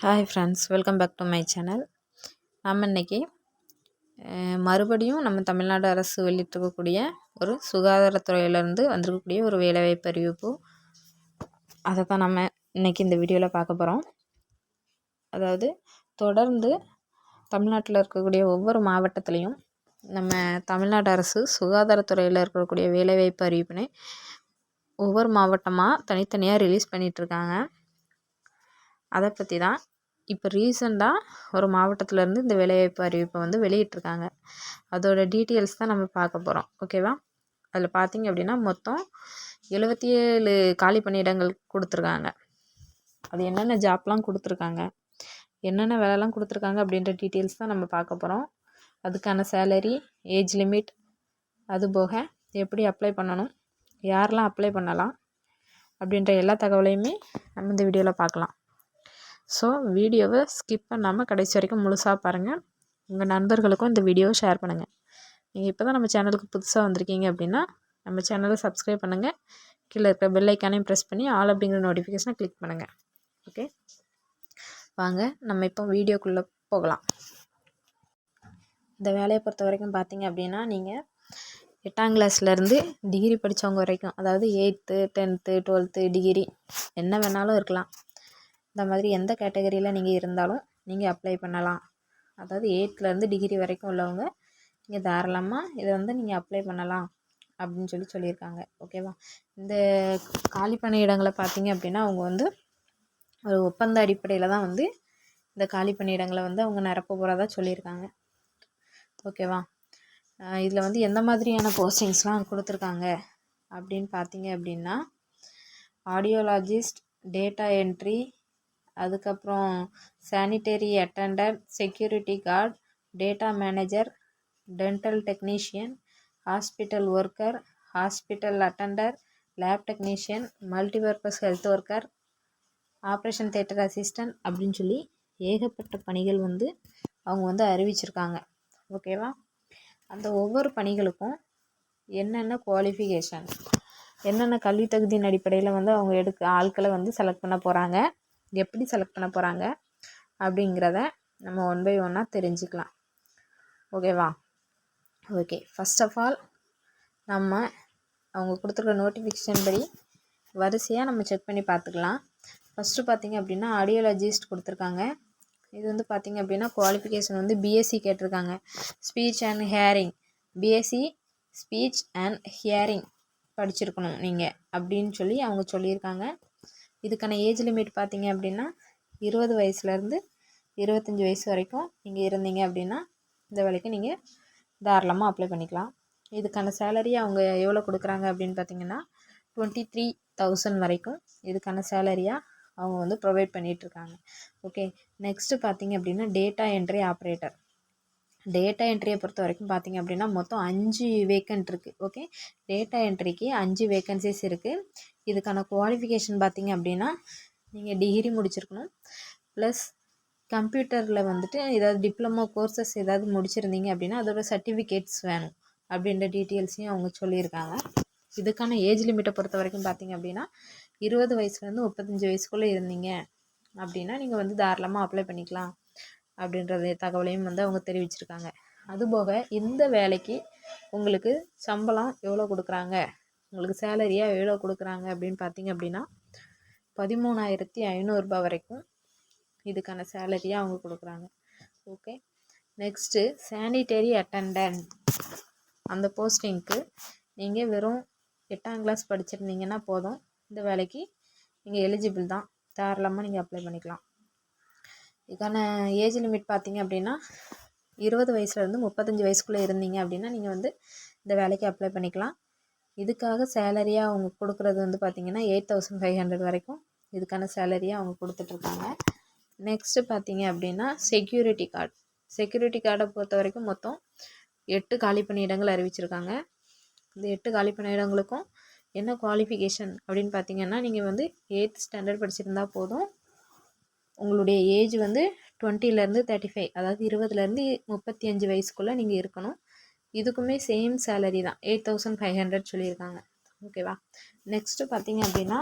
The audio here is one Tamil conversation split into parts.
Hi friends welcome back to my channel நம்ம இன்றைக்கி மறுபடியும் நம்ம தமிழ்நாடு அரசு வெளியிட்டிருக்கக்கூடிய ஒரு சுகாதாரத்துறையிலேருந்து வந்திருக்கக்கூடிய ஒரு வேலைவாய்ப்பு அறிவிப்பு அதை தான் நம்ம இன்றைக்கி இந்த வீடியோவில் பார்க்க போகிறோம் அதாவது தொடர்ந்து தமிழ்நாட்டில் இருக்கக்கூடிய ஒவ்வொரு மாவட்டத்துலேயும் நம்ம தமிழ்நாடு அரசு சுகாதாரத்துறையில் இருக்கக்கூடிய வேலைவாய்ப்பு அறிவிப்பினை ஒவ்வொரு மாவட்டமாக தனித்தனியாக ரிலீஸ் பண்ணிகிட்ருக்காங்க அதை பற்றி தான் இப்போ ரீசெண்டாக ஒரு மாவட்டத்திலேருந்து இந்த வேலைவாய்ப்பு அறிவிப்பை வந்து வெளியிட்டிருக்காங்க. அதோட டீட்டெயில்ஸ் தான் நம்ம பார்க்க போகிறோம் ஓகேவா அதில் பார்த்திங்க அப்படின்னா மொத்தம் எழுபத்தி ஏழு காலி பணியிடங்கள் கொடுத்துருக்காங்க. அது என்னென்ன ஜாப்லாம் கொடுத்துருக்காங்க? என்னென்ன வேலைலாம் கொடுத்துருக்காங்க அப்படின்ற டீட்டெயில்ஸ் தான் நம்ம பார்க்க போகிறோம் அதுக்கான சேலரி ஏஜ் லிமிட் அது போக எப்படி அப்ளை பண்ணணும் யாரெல்லாம் அப்ளை பண்ணலாம் அப்படின்ற எல்லா தகவலையுமே நம்ம இந்த வீடியோவில் பார்க்கலாம். ஸோ வீடியோவை ஸ்கிப் பண்ணாமல் கடைசி வரைக்கும் முழுசாக பாருங்கள் உங்கள் நண்பர்களுக்கும் இந்த வீடியோவை ஷேர் பண்ணுங்கள் நீங்கள் இப்போ தான் நம்ம சேனலுக்கு புதுசாக வந்திருக்கீங்க அப்படின்னா நம்ம சேனலை சப்ஸ்கிரைப் பண்ணுங்கள் கீழே இருக்கிற பெல் ஐக்கானையும் ப்ரெஸ் பண்ணி ஆல் அப்படிங்கிற நோட்டிஃபிகேஷனை கிளிக் பண்ணுங்கள் ஓகே வாங்க நம்ம இப்போ வீடியோக்குள்ளே போகலாம். இந்த வேலையை பொறுத்த வரைக்கும் பார்த்தீங்க அப்படின்னா நீங்கள் எட்டாம் கிளாஸ்லேருந்து டிகிரி படித்தவங்க வரைக்கும் அதாவது எயித்து டென்த்து டுவெல்த்து டிகிரி என்ன வேணாலும் இருக்கலாம். இந்த மாதிரி எந்த கேட்டகரியில் நீங்கள் இருந்தாலும் நீங்கள் அப்ளை பண்ணலாம். அதாவது எயித்துலேருந்து டிகிரி வரைக்கும் உள்ளவங்க நீங்கள் தாராளமாக இதை வந்து நீங்கள் அப்ளை பண்ணலாம் அப்படின்னு சொல்லி சொல்லியிருக்காங்க. ஓகேவா இந்த காலி பணியிடங்களை பார்த்தீங்க அப்படின்னா அவங்க வந்து ஒரு ஒப்பந்த அடிப்படையில் தான் வந்து இந்த காலி பணியிடங்களை வந்து அவங்க நிரப்ப போகிறதா சொல்லியிருக்காங்க. ஓகேவா இதில் வந்து எந்த மாதிரியான போஸ்டிங்ஸ்லாம் கொடுத்துருக்காங்க அப்படின்னு பார்த்தீங்க அப்படின்னா ஆடியோலாஜிஸ்ட் டேட்டா என்ட்ரி அதுக்கப்புறம் sanitary attendant security guard data manager dental technician hospital worker hospital attender lab technician multipurpose health worker operation theatre assistant அப்படின்னு சொல்லி ஏகப்பட்ட பணிகள் வந்து அவங்க வந்து அறிவிச்சிருக்காங்க. ஓகேவா அந்த ஒவ்வொரு பணிகளுக்கும் என்னென்ன குவாலிஃபிகேஷன் என்னென்ன கல்வி தகுதியின் அடிப்படையில் வந்து அவங்க எடுக்க ஆட்களை வந்து செலக்ட் பண்ண போகிறாங்க எப்படி செலக்ட் பண்ண போகிறாங்க அப்படிங்கிறத நம்ம ஒன் பை ஒன்னாக தெரிஞ்சுக்கலாம். ஓகேவா ஓகே ஃபஸ்ட் ஆஃப் ஆல் நம்ம அவங்க கொடுத்துருக்க நோட்டிஃபிகேஷன் படி வரிசையாக நம்ம செக் பண்ணி பார்த்துக்கலாம். ஃபஸ்ட்டு பார்த்திங்க அப்படின்னா ஆடியோலஜிஸ்ட் கொடுத்துருக்காங்க. இது வந்து பார்த்திங்க அப்படின்னா குவாலிஃபிகேஷன் வந்து பிஎஸ்சி கேட்டிருக்காங்க. Speech and hearing BSc speech and hearing படிச்சிருக்கணும் நீங்கள் அப்படின்னு சொல்லி அவங்க சொல்லியிருக்காங்க. இதுக்கான ஏஜ் லிமிட் பார்த்தீங்க அப்படின்னா இருபது வயசுலேருந்து இருபத்தஞ்சி வயசு வரைக்கும் நீங்கள் இருந்தீங்க அப்படின்னா இந்த வேலைக்கு நீங்கள் தாராளமாக அப்ளை பண்ணிக்கலாம். இதுக்கான சேலரி அவங்க எவ்வளோ கொடுக்குறாங்க அப்படின்னு பார்த்தீங்கன்னா டுவெண்ட்டி த்ரீ தௌசண்ட் வரைக்கும் இதுக்கான சேலரியாக அவங்க வந்து ப்ரொவைட் பண்ணிகிட்ருக்காங்க ஓகே நெக்ஸ்ட்டு பார்த்தீங்க அப்படின்னா டேட்டா என்ட்ரி ஆப்ரேட்டர் டேட்டா என்ட்ரியை பொறுத்த வரைக்கும் பார்த்திங்க அப்படின்னா மொத்தம் அஞ்சு வேக்கண்ட் இருக்குது ஓகே டேட்டா என்ட்ரிக்கு அஞ்சு வேக்கன்சிஸ் இருக்குது இதுக்கான குவாலிஃபிகேஷன் பார்த்திங்க அப்படின்னா நீங்கள் டிகிரி முடிச்சிருக்கணும். ப்ளஸ் கம்ப்யூட்டரில் வந்துட்டு ஏதாவது டிப்ளமோ கோர்சஸ் ஏதாவது முடிச்சிருந்தீங்க அப்படின்னா அதோட சர்டிஃபிகேட்ஸ் வேணும் அப்படின்ற டீட்டெயில்ஸையும் அவங்க சொல்லியிருக்காங்க. இதுக்கான ஏஜ் லிமிட்டை பொறுத்த வரைக்கும் பார்த்திங்க அப்படின்னா இருபது வயசுலேருந்து முப்பத்தஞ்சு வயசுக்குள்ளே இருந்தீங்க அப்படின்னா நீங்கள் வந்து தாராளமாக அப்ளை பண்ணிக்கலாம். அப்படின்றது தகவலையும் வந்து அவங்க தெரிவிச்சிருக்காங்க. அதுபோக இந்த வேலைக்கு உங்களுக்கு சம்பளம் எவ்வளோ கொடுக்குறாங்க? உங்களுக்கு சேலரியாக எவ்வளோ கொடுக்குறாங்க அப்படின்னு பார்த்தீங்க அப்படின்னா பதிமூணாயிரத்தி ஐநூறுரூபா வரைக்கும் இதுக்கான சேலரியாக அவங்க கொடுக்குறாங்க. ஓகே நெக்ஸ்ட்டு சானிட்டரி அட்டண்டன்ட் அந்த போஸ்டிங்க்கு நீங்கள் வெறும் எட்டாம் கிளாஸ் படிச்சிருந்தீங்கன்னா போதும். இந்த வேலைக்கு நீங்கள் எலிஜிபிள் தான். தாராளமாக நீங்கள் அப்ளை பண்ணிக்கலாம். இதுக்கான ஏஜ் லிமிட் பார்த்தீங்க அப்படின்னா இருபது வயசுலேருந்து முப்பத்தஞ்சு வயசுக்குள்ளே இருந்தீங்க அப்படின்னா நீங்கள் வந்து இந்த வேலைக்கு அப்ளை பண்ணிக்கலாம். இதுக்காக சேலரியாக அவங்க கொடுக்குறது வந்து பார்த்திங்கன்னா எயிட் தௌசண்ட் ஃபைவ் ஹண்ட்ரட் வரைக்கும் இதுக்கான சேலரியாக அவங்க கொடுத்துட்ருக்காங்க. நெக்ஸ்ட்டு பார்த்தீங்க அப்படின்னா செக்யூரிட்டி கார்டு செக்யூரிட்டி கார்டை பொறுத்த வரைக்கும் மொத்தம் எட்டு காலி பணியிடங்கள் அறிவிச்சிருக்காங்க. இந்த எட்டு காலி பணியிடங்களுக்கும் என்ன குவாலிஃபிகேஷன் அப்படின்னு பார்த்தீங்கன்னா நீங்கள் வந்து எயித் ஸ்டாண்டர்ட் படிச்சிருந்தா போதும். உங்களுடைய ஏஜ் வந்து டுவெண்ட்டிலேருந்து தேர்ட்டி ஃபைவ் அதாவது இருபதுலேருந்து முப்பத்தி அஞ்சு வயசுக்குள்ளே நீங்கள் இருக்கணும். இதுக்குமே சேம் சேலரி தான். எயிட் தௌசண்ட் ஃபைவ் ஹண்ட்ரட் சொல்லியிருக்காங்க. ஓகேவா நெக்ஸ்ட்டு பார்த்தீங்க அப்படின்னா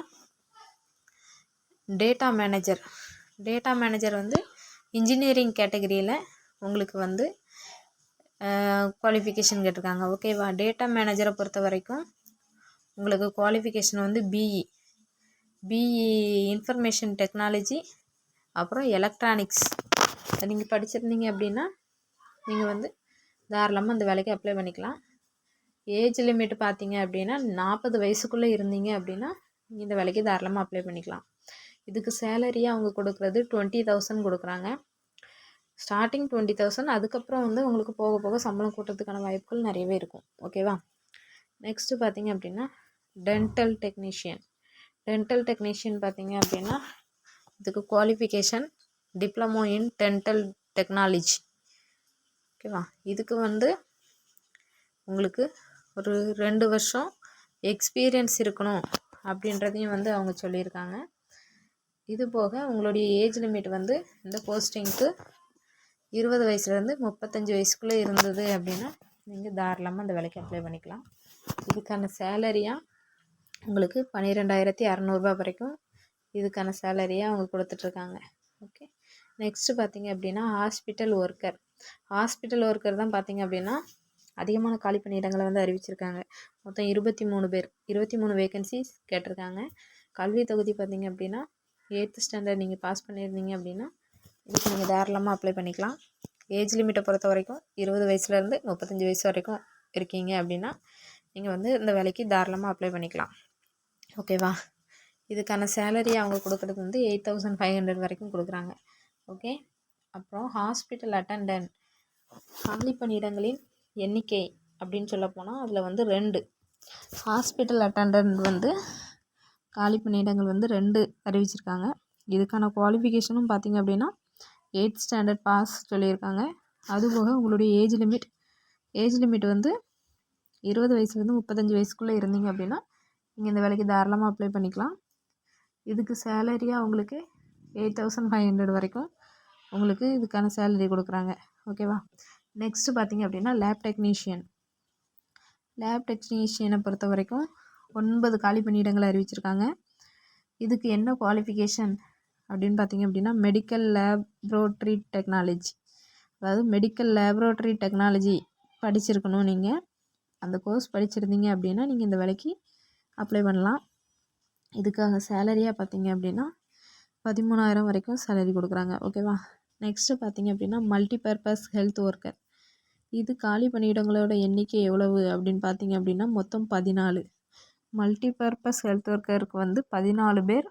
டேட்டா மேனேஜர் டேட்டா மேனேஜர் வந்து இன்ஜினியரிங் கேட்டகரியில் உங்களுக்கு வந்து குவாலிஃபிகேஷன் கேட்டிருக்காங்க. ஓகேவா டேட்டா மேனேஜரை பொறுத்த வரைக்கும் உங்களுக்கு குவாலிஃபிகேஷன் வந்து பிஇ பிஇ இன்ஃபர்மேஷன் டெக்னாலஜி அப்புறம் எலக்ட்ரானிக்ஸ் நீங்கள் படிச்சிருந்தீங்க அப்படின்னா நீங்கள் வந்து தாராளமாக அந்த வேலைக்கு அப்ளை பண்ணிக்கலாம். ஏஜ் லிமிட் பார்த்தீங்க அப்படின்னா நாற்பது வயசுக்குள்ளே இருந்தீங்க அப்படின்னா நீங்கள் இந்த வேலைக்கு தாராளமாக அப்ளை பண்ணிக்கலாம். இதுக்கு சேலரியாக அவங்க கொடுக்குறது டுவெண்ட்டி தௌசண்ட் கொடுக்குறாங்க. ஸ்டார்டிங் டுவெண்ட்டி தௌசண்ட் அதுக்கப்புறம் வந்து உங்களுக்கு போக போக சம்பளம் கூட்டுறதுக்கான வாய்ப்புகள் நிறையவே இருக்கும். ஓகேவா நெக்ஸ்ட்டு பார்த்தீங்க அப்படின்னா டென்டல் டெக்னீஷியன் டென்டல் டெக்னீஷியன் பார்த்தீங்க அப்படின்னா இதுக்கு qualification diploma in dental technology ஓகேவா இதுக்கு வந்து உங்களுக்கு ஒரு ரெண்டு வருஷம் எக்ஸ்பீரியன்ஸ் இருக்கணும் அப்படின்றதையும் வந்து அவங்க சொல்லியிருக்காங்க. இது போக உங்களுடைய ஏஜ் லிமிட் வந்து இந்த போஸ்டிங்க்கு இருபது வயசுலேருந்து முப்பத்தஞ்சு வயசுக்குள்ளே இருந்தது அப்படின்னா நீங்கள் தாராளமாக அந்த வேலைக்கு அப்ளை பண்ணிக்கலாம். இதுக்கான சேலரியாக உங்களுக்கு பன்னிரெண்டாயிரத்தி அறநூறுபா வரைக்கும் இதுக்கான சேலரியை அவங்க கொடுத்துட்ருக்காங்க. ஓகே நெக்ஸ்ட்டு பார்த்தீங்க அப்படின்னா ஹாஸ்பிட்டல் ஒர்க்கர் ஹாஸ்பிட்டல் ஒர்க்கர் தான் பார்த்தீங்க அப்படின்னா அதிகமான காலி பணியிடங்களை வந்து அறிவிச்சிருக்காங்க. மொத்தம் இருபத்தி மூணு பேர். இருபத்தி மூணு வேகன்சிஸ் கேட்டிருக்காங்க. கல்வி தொகுதி பார்த்தீங்க அப்படின்னா எயித்து ஸ்டாண்டர்ட் நீங்கள் பாஸ் பண்ணியிருந்தீங்க அப்படின்னா இதுக்கு நீங்கள் தாராளமாக அப்ளை பண்ணிக்கலாம். ஏஜ் லிமிட்டை பொறுத்த வரைக்கும் இருபது வயசுலேருந்து முப்பத்தஞ்சு வயசு வரைக்கும் இருக்கீங்க அப்படின்னா நீங்கள் வந்து இந்த வேலைக்கு தாராளமாக அப்ளை பண்ணிக்கலாம். ஓகேவா இதுக்கான சேலரி அவங்க கொடுக்குறது வந்து எயிட் தௌசண்ட் ஃபைவ் ஹண்ட்ரட் வரைக்கும் கொடுக்குறாங்க. ஓகே அப்புறம் ஹாஸ்பிட்டல் அட்டண்டன்ட் காலி பணியிடங்களின் எண்ணிக்கை அப்படின்னு சொல்ல போனால் அதில் வந்து ரெண்டு. ஹாஸ்பிட்டல் அட்டண்டன்ட் வந்து காலி பணியிடங்கள் வந்து ரெண்டு அறிவிச்சிருக்காங்க. இதுக்கான குவாலிஃபிகேஷனும் பார்த்திங்க அப்படின்னா எயிட் ஸ்டாண்டர்ட் பாஸ் சொல்லியிருக்காங்க. அதுபோக உங்களுடைய ஏஜ் லிமிட் ஏஜ் லிமிட் வந்து இருபது வயசுலேருந்து முப்பத்தஞ்சு வயசுக்குள்ளே இருந்தீங்க அப்படின்னா நீங்கள் இந்த வேலைக்கு தாராளமாக அப்ளை பண்ணிக்கலாம். இதுக்கு சேலரியாக உங்களுக்கு எயிட் தௌசண்ட் ஃபைவ் ஹண்ட்ரட் வரைக்கும் உங்களுக்கு இதுக்கான சேலரி கொடுக்குறாங்க. ஓகேவா நெக்ஸ்ட்டு பார்த்திங்க அப்படின்னா லேப் டெக்னீஷியன் லேப் டெக்னீஷியனை பொறுத்த வரைக்கும் ஒன்பது காலி பணியிடங்களை அறிவிச்சிருக்காங்க. இதுக்கு என்ன குவாலிஃபிகேஷன் அப்படின்னு பார்த்திங்க அப்படின்னா மெடிக்கல் லேப்ரோட்ரி டெக்னாலஜி அதாவது மெடிக்கல் லேப்ரோட்ரி டெக்னாலஜி படிச்சிருக்கணும் நீங்கள் அந்த கோர்ஸ் படிச்சிருந்தீங்க அப்படின்னா நீங்கள் இந்த வேலைக்கு அப்ளை பண்ணலாம். இதுக்காக சேலரியாக பார்த்தீங்க அப்படின்னா பதிமூணாயிரம் வரைக்கும் சேலரி கொடுக்குறாங்க. ஓகேவா நெக்ஸ்ட்டு பார்த்தீங்க அப்படின்னா மல்டிபர்பஸ் ஹெல்த் ஒர்க்கர் இது காலி பணியிடங்களோட எண்ணிக்கை எவ்வளவு அப்படின்னு பார்த்தீங்க அப்படின்னா மொத்தம் பதினாலு. மல்டிபர்பஸ் ஹெல்த் ஒர்க்கருக்கு வந்து பதினாலு பேர்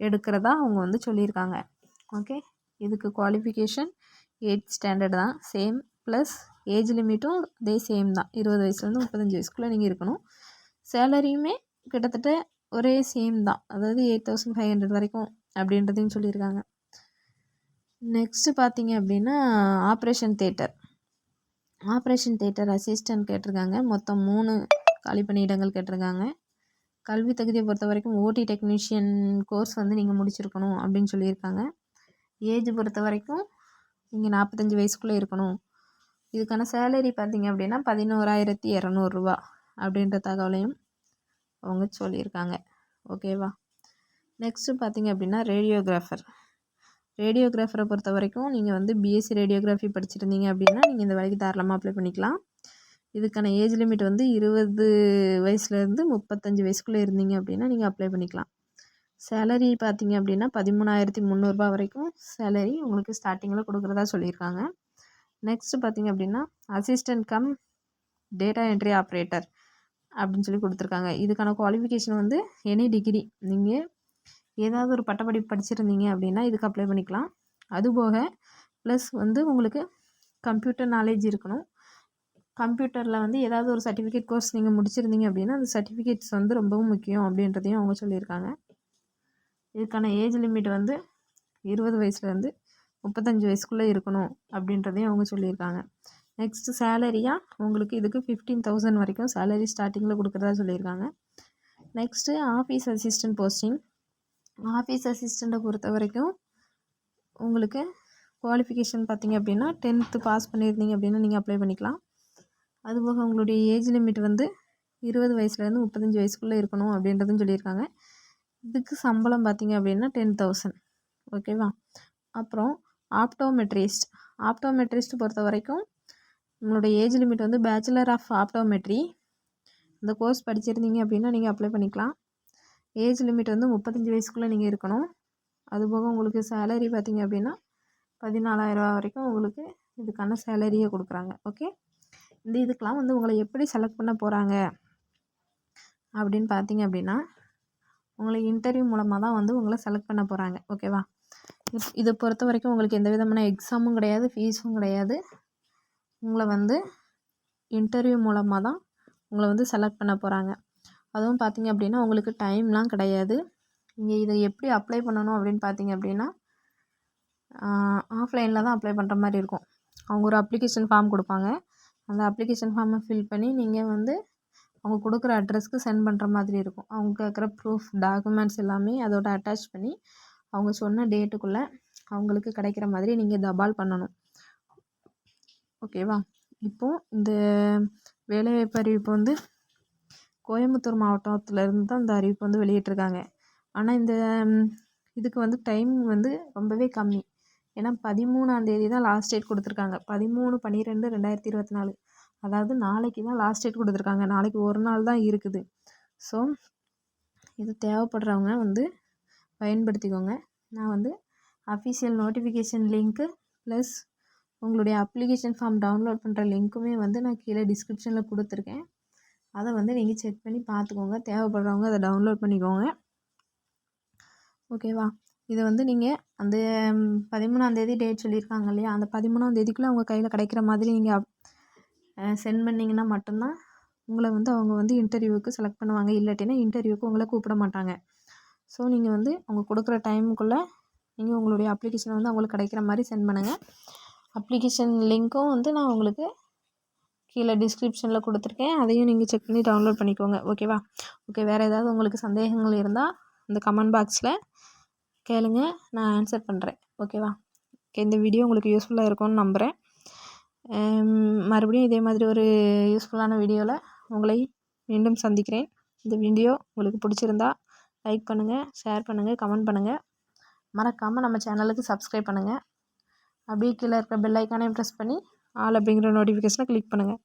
எடுக்கிறதா அவங்க வந்து சொல்லியிருக்காங்க. ஓகே இதுக்கு குவாலிஃபிகேஷன் எயிட் ஸ்டாண்டர்ட் தான். சேம் ப்ளஸ் ஏஜ் லிமிட்டும் அதே சேம் தான். இருபது வயசுலேருந்து முப்பத்தஞ்சு வயசுக்குள்ளே நீங்கள் இருக்கணும். சேலரியுமே கிட்டத்தட்ட ஒரே சேம் தான். அதாவது எயிட் தௌசண்ட் ஃபைவ் ஹண்ட்ரட் வரைக்கும் அப்படின்றதையும் சொல்லியிருக்காங்க. நெக்ஸ்ட்டு பார்த்தீங்க அப்படின்னா operation theatre operation theatre assistant கேட்டிருக்காங்க. மொத்தம் மூணு காலி பணியிடங்கள் கேட்டிருக்காங்க. கல்வி தகுதியை பொறுத்த வரைக்கும் ஓடி டெக்னீஷியன் கோர்ஸ் வந்து நீங்கள் முடிச்சிருக்கணும் அப்படின்னு சொல்லியிருக்காங்க. ஏஜ் பொறுத்த வரைக்கும் நீங்கள் நாற்பத்தஞ்சு வயசுக்குள்ளே இருக்கணும். இதுக்கான சேலரி பார்த்தீங்க அப்படின்னா பதினோராயிரத்தி இரநூறுவா அப்படின்ற தகவலையும் அவங்க சொல்லியிருக்காங்க. ஓகேவா நெக்ஸ்ட்டு பார்த்தீங்க அப்படின்னா ரேடியோகிராஃபர் ரேடியோகிராஃபரை பொறுத்த வரைக்கும் நீங்கள் வந்து பிஎஸ்சி ரேடியோகிராஃபி படிச்சிருந்தீங்க அப்படின்னா நீங்கள் இந்த வேலைக்கு தாராளமாக அப்ளை பண்ணிக்கலாம். இதுக்கான ஏஜ் லிமிட் வந்து இருபது வயசுலேருந்து முப்பத்தஞ்சு வயசுக்குள்ளே இருந்தீங்க அப்படின்னா நீங்கள் அப்ளை பண்ணிக்கலாம். சேலரி பார்த்தீங்க அப்படின்னா பதிமூணாயிரத்தி முந்நூறுரூபா வரைக்கும் சேலரி உங்களுக்கு ஸ்டார்டிங்கில் கொடுக்குறதா சொல்லியிருக்காங்க. நெக்ஸ்ட்டு பார்த்தீங்க அப்படின்னா assistant cum data entry operator அப்படின்னு சொல்லி கொடுத்துருக்காங்க. இதுக்கான குவாலிஃபிகேஷன் வந்து எனி டிகிரி நீங்கள் ஏதாவது ஒரு பட்டப்படிப்பு படிச்சிருந்தீங்க அப்படின்னா இதுக்கு அப்ளை பண்ணிக்கலாம். அதுபோக ப்ளஸ் வந்து உங்களுக்கு கம்ப்யூட்டர் நாலேஜ் இருக்கணும். கம்ப்யூட்டரில் வந்து ஏதாவது ஒரு சர்டிஃபிகேட் கோர்ஸ் நீங்கள் முடிச்சிருந்தீங்க அப்படின்னா அந்த சர்டிஃபிகேட்ஸ் வந்து ரொம்பவும் முக்கியம் அப்படின்றதையும் அவங்க சொல்லியிருக்காங்க. இதுக்கான ஏஜ் லிமிட் வந்து இருபது வயசுலேருந்து முப்பத்தஞ்சு வயசுக்குள்ளே இருக்கணும் அப்படின்றதையும் அவங்க சொல்லியிருக்காங்க. நெக்ஸ்ட்டு சேலரியாக உங்களுக்கு இதுக்கு ஃபிஃப்டீன் தௌசண்ட் வரைக்கும் சேலரி ஸ்டார்டிங்கில் கொடுக்குறதா சொல்லியிருக்காங்க. Next office assistant posting office அசிஸ்டண்ட்டை பொறுத்த வரைக்கும் உங்களுக்கு குவாலிஃபிகேஷன் பார்த்தீங்க அப்படின்னா டென்த்து பாஸ் பண்ணியிருந்தீங்க அப்படின்னா நீங்கள் அப்ளை பண்ணிக்கலாம். அதுபோக உங்களுடைய ஏஜ் லிமிட் வந்து இருபது வயசுலேருந்து முப்பத்தஞ்சு வயசுக்குள்ளே இருக்கணும் அப்படின்றதும் சொல்லியிருக்காங்க. இதுக்கு சம்பளம் பார்த்தீங்க அப்படின்னா டென் தௌசண்ட் ஓகேவா அப்புறம் ஆப்டோமெட்ரிஸ்ட் ஆப்டோமெட்ரிஸ்ட் பொறுத்த வரைக்கும் உங்களோட ஏஜ் லிமிட் வந்து பேச்சுலர் ஆஃப் ஆப்டோமெட்ரி இந்த கோர்ஸ் படிச்சிருந்தீங்க அப்படின்னா நீங்கள் அப்ளை பண்ணிக்கலாம். ஏஜ் லிமிட் வந்து முப்பத்தஞ்சு வயசுக்குள்ளே நீங்கள் இருக்கணும். அதுபோக உங்களுக்கு சேலரி பார்த்தீங்க அப்படின்னா பதினாலாயிரரூவா வரைக்கும் உங்களுக்கு இதுக்கான சேலரியை கொடுக்குறாங்க. ஓகே இந்த இதுக்கெலாம் வந்து உங்களை எப்படி செலக்ட் பண்ண போகிறாங்க அப்படின்னு பார்த்தீங்க அப்படின்னா உங்களை இன்டர்வியூ மூலமாக தான் வந்து உங்களை செலக்ட் பண்ண போகிறாங்க ஓகேவா இது இதை பொறுத்த வரைக்கும் உங்களுக்கு எந்த விதமான எக்ஸாமும் கிடையாது ஃபீஸும் கிடையாது. உங்களை வந்து இன்டர்வியூ மூலமாக தான் உங்களை வந்து செலக்ட் பண்ண போகிறாங்க அதுவும் பார்த்திங்க அப்படின்னா உங்களுக்கு டைம்லாம் கிடையாது. நீங்கள் இதை எப்படி அப்ளை பண்ணணும் அப்படின்னு பார்த்தீங்க அப்படின்னா ஆஃப்லைனில் தான் அப்ளை பண்ணுற மாதிரி இருக்கும். அவங்க ஒரு அப்ளிகேஷன் ஃபார்ம் கொடுப்பாங்க. அந்த அப்ளிகேஷன் ஃபார்மை ஃபில் பண்ணி நீங்கள் வந்து அவங்க கொடுக்குற அட்ரஸ்க்கு சென்ட் பண்ணுற மாதிரி இருக்கும். அவங்க கேட்குற ப்ரூஃப் டாக்குமெண்ட்ஸ் எல்லாமே அதோட அட்டாச் பண்ணி அவங்க சொன்ன டேட்டுக்குள்ளே அவங்களுக்கு கிடைக்கிற மாதிரி நீங்கள் தபால் பண்ணணும். ஓகேவா இப்போது இந்த வேலைவாய்ப்பு அறிவிப்பு வந்து கோயம்புத்தூர் மாவட்டத்துலேருந்து தான் இந்த அறிவிப்பு வந்து வெளியிட்டிருக்காங்க. ஆனால் இந்த இதுக்கு வந்து டைம் வந்து ரொம்பவே கம்மி. ஏன்னா பதிமூணாந்தேதி தான் லாஸ்ட் டேட் கொடுத்துருக்காங்க. பதிமூணு பன்னிரெண்டு ரெண்டாயிரத்தி இருபத்தி நாலு. அதாவது நாளைக்கு தான் லாஸ்ட் டேட் கொடுத்துருக்காங்க. நாளைக்கு ஒரு நாள் தான் இருக்குது. ஸோ இது தேவைப்படுறவங்க வந்து பயன்படுத்திக்கோங்க. நான் வந்து அஃபிஷியல் நோட்டிஃபிகேஷன் லிங்க்கு ப்ளஸ் உங்களுடைய அப்ளிகேஷன் ஃபார்ம் டவுன்லோட் பண்ணுற லிங்க்குமே வந்து நான் கீழே டிஸ்கிரிப்ஷனில் கொடுத்துருக்கேன். அதை வந்து நீங்கள் செக் பண்ணி பார்த்துக்கோங்க. தேவைப்படுறவங்க அதை டவுன்லோட் பண்ணிக்கோங்க. ஓகேவா இதை வந்து நீங்கள் அந்த பதிமூணாந்தேதி டேட் சொல்லியிருக்காங்க இல்லையா? அந்த பதிமூணாந்தேதிக்குள்ளே அவங்க கையில் கிடைக்கிற மாதிரி நீங்கள் சென்ட் பண்ணிங்கன்னா மட்டும்தான் உங்களை வந்து அவங்க வந்து இன்டர்வியூவுக்கு செலக்ட் பண்ணுவாங்க. இல்லாட்டினா இன்டர்வியூக்கு உங்களை கூப்பிட மாட்டாங்க. ஸோ நீங்கள் வந்து அவங்க கொடுக்குற டைமுக்குள்ளே நீங்கள் உங்களுடைய அப்ளிகேஷனை வந்து அவங்களுக்கு கிடைக்கிற மாதிரி சென்ட் பண்ணுங்கள் அப்ளிகேஷன் லிங்க்கும் வந்து நான் உங்களுக்கு கீழே டிஸ்கிரிப்ஷனில் கொடுத்துருக்கேன். அதையும் நீங்கள் செக் பண்ணி டவுன்லோட் பண்ணிக்கோங்க. ஓகேவா ஓகே வேறு ஏதாவது உங்களுக்கு சந்தேகங்கள் இருந்தால் இந்த கமெண்ட் பாக்ஸில் கேளுங்க. நான் ஆன்சர் பண்ணுறேன் ஓகேவா ஓகே இந்த வீடியோ உங்களுக்கு யூஸ்ஃபுல்லாக இருக்கும்னு நம்புகிறேன் மறுபடியும் இதே மாதிரி ஒரு யூஸ்ஃபுல்லான வீடியோவில் உங்களை மீண்டும் சந்திக்கிறேன். இந்த வீடியோ உங்களுக்கு பிடிச்சிருந்தா லைக் பண்ணுங்கள் ஷேர் பண்ணுங்கள் கமெண்ட் பண்ணுங்கள் மறக்காமல் நம்ம சேனலுக்கு சப்ஸ்கிரைப் பண்ணுங்கள் அப்படியே கீழே இருக்கிற பெல் ஐக்கானையும் ப்ரெஸ் பண்ணி ஆல் அப்படிங்கிற நோட்டிஃபிகேஷனை கிளிக் பண்ணுங்கள்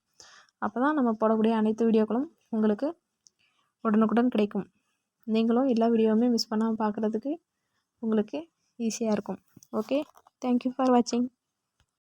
அப்போ தான் நம்ம போடக்கூடிய அனைத்து வீடியோக்களும் உங்களுக்கு உடனுக்குடன் கிடைக்கும். நீங்களும் எல்லா வீடியோவுமே மிஸ் பண்ணாமல் பார்க்குறதுக்கு உங்களுக்கு ஈஸியாக இருக்கும். ஓகே தேங்க்யூ ஃபார் வாட்சிங்